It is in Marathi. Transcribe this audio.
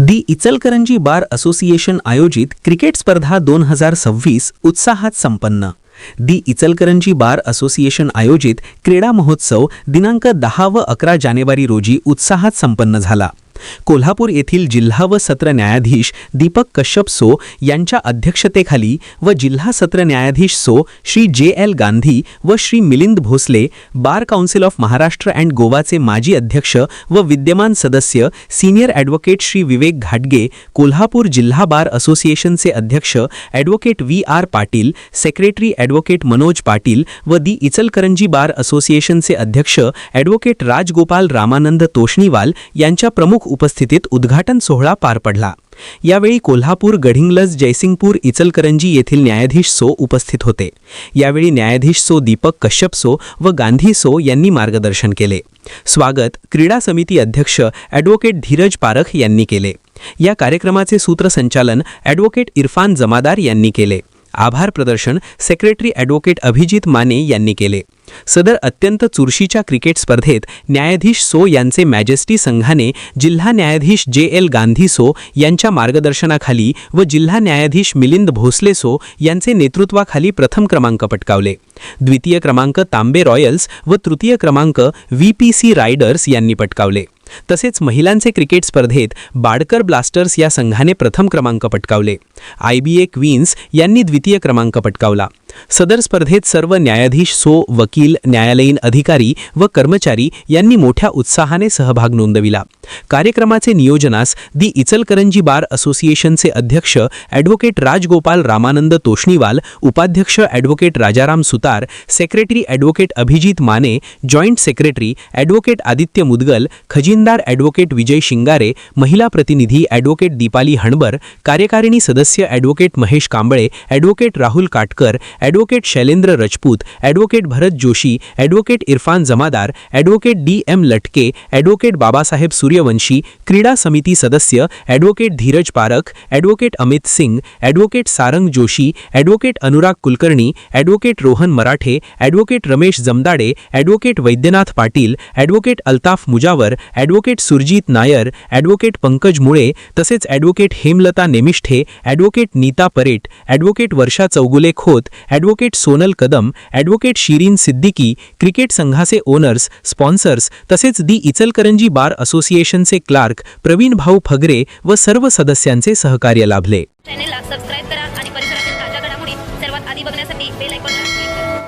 दी इचलकरंजी बार असोसिएशन आयोजित क्रिकेट स्पर्धा दोन हजार सव्वीस उत्साहात संपन्न. दी इचलकरंजी बार असोसिएशन आयोजित क्रीडा महोत्सव दिनांक दहा व अकरा जानेवारी रोजी उत्साहात संपन्न झाला. कोल्हापूर येथील जिल्हा व सत्र न्यायाधीश दीपक कश्यप सो यांच्या अध्यक्षतेखाली व जिल्हा सत्र न्यायाधीश सो श्री जे एल गांधी व Shri Milind Bhosale bar council of Maharashtra and गोवाचे माजी अध्यक्ष व विद्यमान सदस्य सिनियर ॲडव्होकेट श्री विवेक घाटगे कोल्हापूर जिल्हा बार असोसिएशनचे अध्यक्ष advocate V R Patil secretary advocate Manoj Patil व दी इचलकरंजी बार असोसिएशनचे अध्यक्ष ॲडव्होकेट राजगोपाल रामानंद तोष्णीवाल यांच्या प्रमुख उपस्थितीत उद्घाटन सोहळा पार पडला. यावेळी कोल्हापूर गढिंगलज जयसिंगपूर इचलकरंजी येथील न्यायाधीश सो उपस्थित होते. यावेळी न्यायाधीश सो दीपक कश्यप सो व गांधी सो यांनी मार्गदर्शन केले. स्वागत क्रीडा समिती अध्यक्ष ॲडव्होकेट धीरज पारख यांनी केले. या कार्यक्रमाचे सूत्रसंचालन ॲडव्होकेट इरफान जमादार यांनी केले. आभार प्रदर्शन सेक्रेटरी ॲडव्होकेट अभिजित माने यांनी केले. सदर अत्यंत चुरशीच्या क्रिकेट स्पर्धेत न्यायाधीश सो यांचे मॅजेस्टी संघाने जिल्हा न्यायाधीश जे एल गांधी सो यांच्या मार्गदर्शनाखाली व जिल्हा न्यायाधीश मिलिंद भोसले सो यांचे नेतृत्वाखाली प्रथम क्रमांक पटकावले. द्वितीय क्रमांक तांबे रॉयल्स व तृतीय क्रमांक व्ही पी सी रायडर्स यांनी पटकावले. तसेच महिलांचे क्रिकेट स्पर्धेत बाडकर ब्लास्टर्स या संघाने प्रथम क्रमांक पटकावले. आय बी ए क्वीन्स यांनी द्वितीय क्रमांक पटकावला. सदर स्पर्धेत सर्व न्यायाधीश सो वकील न्यायालयीन अधिकारी व कर्मचारी यांनी मोठ्या उत्साहाने सहभाग नोंदविला. कार्यक्रमाचे नियोजनास दी इचलकरंजी बार असोसिएशनचे अध्यक्ष ॲडव्होकेट राजगोपाल रामानंद तोष्णीवाल उपाध्यक्ष advocate Rajaram Sutar secretary advocate Abhijit Mane joint secretary advocate Aditya Mudgal खजिनदार advocate Vijay Shingare महिला प्रतिनिधी ॲडव्होकेट दीपाली हणबर कार्यकारिणी सदस्य advocate Mahesh Kamble advocate Rahul Katkar advocate Shailendra Rajput advocate Bharat Joshi advocate Irfan Jamadar advocate D M Latke advocate Babasaheb Suryavanshi क्रीडा समिती सदस्य advocate Dheeraj Parakh advocate Amit Singh advocate Sarang Joshi advocate Anurag Kulkarni advocate Rohan Marathe advocate Ramesh Jamdade advocate Vaidyanath Patil advocate Altaf Mujawar advocate Surjit Nair advocate Pankaj Mule तसेच advocate Hemlata Nemishthe advocate Nita Paret advocate Varsha Chougule Khot advocate Sonal Kadam advocate Shirin Siddiqui cricket संघाचे ओनर्स स्पॉन्सर्स तसेच दी इचलकरंजी बार असोसिएशनचे क्लार्क प्रवीण भाऊ फगरे व सर्व सदस्यांचे सहकार्य लाभले.